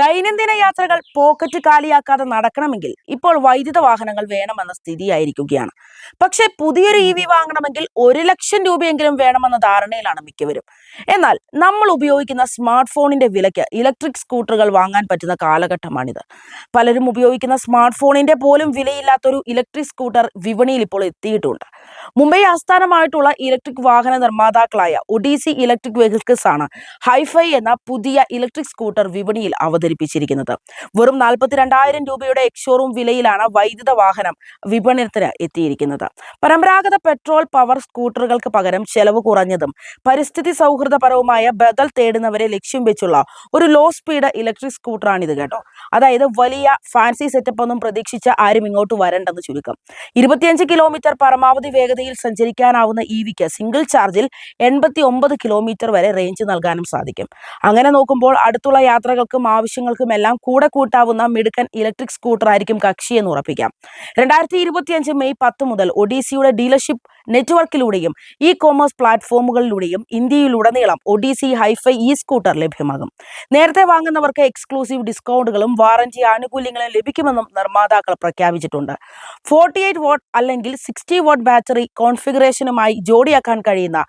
ദൈനംദിന യാത്രകൾ പോക്കറ്റ് കാലിയാക്കാതെ നടക്കണമെങ്കിൽ ഇപ്പോൾ വൈദ്യുത വാഹനങ്ങൾ വേണമെന്ന സ്ഥിതിയായിരിക്കുകയാണ്. പക്ഷെ പുതിയൊരു ഇ വി വാങ്ങണമെങ്കിൽ ഒരു ലക്ഷം രൂപയെങ്കിലും വേണമെന്ന ധാരണയിലാണ് മിക്കവരും. എന്നാൽ നമ്മൾ ഉപയോഗിക്കുന്ന സ്മാർട്ട് ഫോണിന്റെ വിലയ്ക്ക് ഇലക്ട്രിക് സ്കൂട്ടറുകൾ വാങ്ങാൻ പറ്റുന്ന കാലഘട്ടമാണിത്. പലരും ഉപയോഗിക്കുന്ന സ്മാർട്ട് ഫോണിന്റെ പോലും വിലയില്ലാത്തൊരു ഇലക്ട്രിക് സ്കൂട്ടർ വിപണിയിൽ ഇപ്പോൾ എത്തിയിട്ടുണ്ട്. മുംബൈ ആസ്ഥാനമായിട്ടുള്ള ഇലക്ട്രിക് വാഹന നിർമ്മാതാക്കളായ ഒഡീസി ഇലക്ട്രിക് വെഹിക്കിൾസ് ആണ് ഹൈഫൈ എന്ന പുതിയ ഇലക്ട്രിക് സ്കൂട്ടർ വിപണിയിൽ അവതരിപ്പിച്ചിരിക്കുന്നത്. വെറും നാൽപ്പത്തിരണ്ടായിരം രൂപയുടെ എക്സ്ഷോറൂം വിലയിലാണ് വൈദ്യുത വാഹനം വിപണനത്തിന് എത്തിയിരിക്കുന്നത്. പരമ്പരാഗത പെട്രോൾ പവർ സ്കൂട്ടറുകൾക്ക് പകരം ചെലവ് കുറഞ്ഞതും പരിസ്ഥിതി സൗഹൃദപരവുമായ ബദൽ തേടുന്നവരെ ലക്ഷ്യം വെച്ചുള്ള ഒരു ലോ സ്പീഡ് ഇലക്ട്രിക് സ്കൂട്ടറാണിത് കേട്ടോ. അതായത് വലിയ ഫാൻസി സെറ്റപ്പ് ഒന്നും പ്രതീക്ഷിച്ച ആരും ഇങ്ങോട്ട് വരണ്ടെന്ന് ചുരുക്കം. ഇരുപത്തിയഞ്ച് കിലോമീറ്റർ പരമാവധി വേഗതയിൽ സഞ്ചരിക്കാനാവുന്ന ഇ വിക്ക് സിംഗിൾ ചാർജിൽ എൺപത്തി ഒമ്പത് കിലോമീറ്റർ വരെ റേഞ്ച് നൽകാനും സാധിക്കും. അങ്ങനെ നോക്കുമ്പോൾ അടുത്തുള്ള യാത്രകൾക്കും ആവശ്യങ്ങൾക്കും എല്ലാം കൂടെ കൂട്ടാവുന്ന മിടുക്കൻ ഇലക്ട്രിക് സ്കൂട്ടർ ആയിരിക്കും കക്ഷി എന്ന് ഉറപ്പിക്കാം. രണ്ടായിരത്തി ഇരുപത്തിയഞ്ച് മെയ് പത്ത് മുതൽ ഒഡീസിയുടെ ഡീലർഷിപ്പ് നെറ്റ്വർക്കിലൂടെയും ഇ കോമേഴ്സ് പ്ലാറ്റ്ഫോമുകളിലൂടെയും ഇന്ത്യയിലുടനീളം ഒഡീസി ഹൈഫൈ ഇ സ്കൂട്ടർ ലഭ്യമാകും. നേരത്തെ വാങ്ങുന്നവർക്ക് എക്സ്ക്ലൂസീവ് ഡിസ്കൗണ്ടുകളും വാറന്റി ആനുകൂല്യങ്ങളും ലഭിക്കുമെന്നും നിർമ്മാതാക്കൾ പ്രഖ്യാപിച്ചിട്ടുണ്ട്. ഫോർട്ടി എയ്റ്റ് വോട്ട് അല്ലെങ്കിൽ സിക്സ്റ്റി വോട്ട് ബാറ്ററി കോൺഫിഗറേഷനുമായി ജോഡിയാക്കാൻ കഴിയുന്ന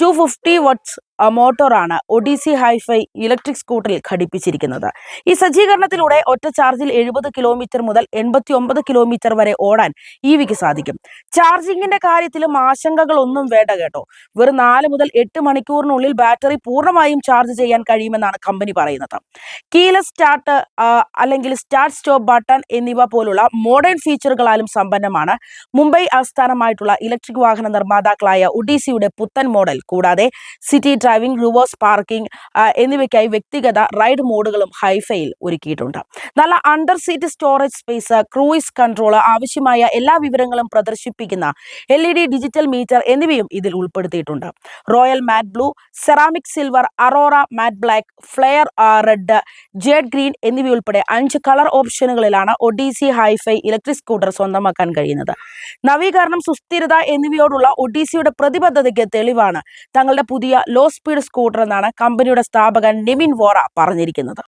ടു ഫിഫ്റ്റി വട്ട്സ് മോട്ടോറാണ് ഒഡീസി ഹൈഫൈ ഇലക്ട്രിക് സ്കൂട്ടറിൽ ഘടിപ്പിച്ചിരിക്കുന്നത്. ഈ സജ്ജീകരണത്തിലൂടെ ഒറ്റ ചാർജിൽ എഴുപത് കിലോമീറ്റർ മുതൽ എൺപത്തി ഒമ്പത് കിലോമീറ്റർ വരെ ഓടാൻ ഇവിക്ക് വിക്ക് സാധിക്കും. ചാർജിങ്ങിന്റെ കാര്യത്തിലും ആശങ്കകളൊന്നും വേണ്ട കേട്ടോ. വെറും നാല് മുതൽ എട്ട് മണിക്കൂറിനുള്ളിൽ ബാറ്ററി പൂർണമായും ചാർജ് ചെയ്യാൻ കഴിയുമെന്നാണ് കമ്പനി പറയുന്നത്. കീല സ്റ്റാർട്ട് അല്ലെങ്കിൽ സ്റ്റാർട്ട് സ്റ്റോപ്പ് ബട്ടൺ എന്നിവ പോലുള്ള മോഡേൺ ഫീച്ചറുകളാലും സമ്പന്നമാണ്. മുംബൈ ആസ്ഥാനമായിട്ടുള്ള ഇലക്ട്രിക് വാഹന നിർമ്മാതാക്കളായ ഒഡീസിയുടെ പുത്തൻ മോഡൽ കൂടാതെ സിറ്റി ഡ്രൈവിംഗ് റിവേഴ്സ് പാർക്കിംഗ് എന്നിവയ്ക്കായി വ്യക്തിഗത റൈഡ് മോഡുകളും ഹൈഫൈയിൽ ഒരുക്കിയിട്ടുണ്ട്. നല്ല under seat storage space cruise control ആവശ്യമായ എല്ലാ വിവരങ്ങളും പ്രദർശിപ്പിക്കുന്ന L E D digital meter എന്നിവയും ഇതിൽ ഉൾപ്പെടുത്തിയിട്ടുണ്ട്. Royal matte blue ceramic silver aurora matte black flare red jade green എന്നിവയുൾപ്പെടെ അഞ്ച് കളർ ഓപ്ഷനുകളിലാണ് ഒഡീസി ഹൈഫൈ ഇലക്ട്രിക് സ്കൂട്ടർ സ്വന്തമാക്കാൻ കഴിയുന്നത്. നവീകരണം സുസ്ഥിരത എന്നിവയോടുള്ള ഒഡീസിയുടെ പ്രതിബദ്ധതയ്ക്ക് തെളിവാണ് തങ്ങളുടെ പുതിയ ലോ സ്പീഡ് സ്കൂട്ടർ എന്നാണ് കമ്പനിയുടെ സ്ഥാപകൻ നിമിൻ വോറ പറഞ്ഞിരിക്കുന്നത്.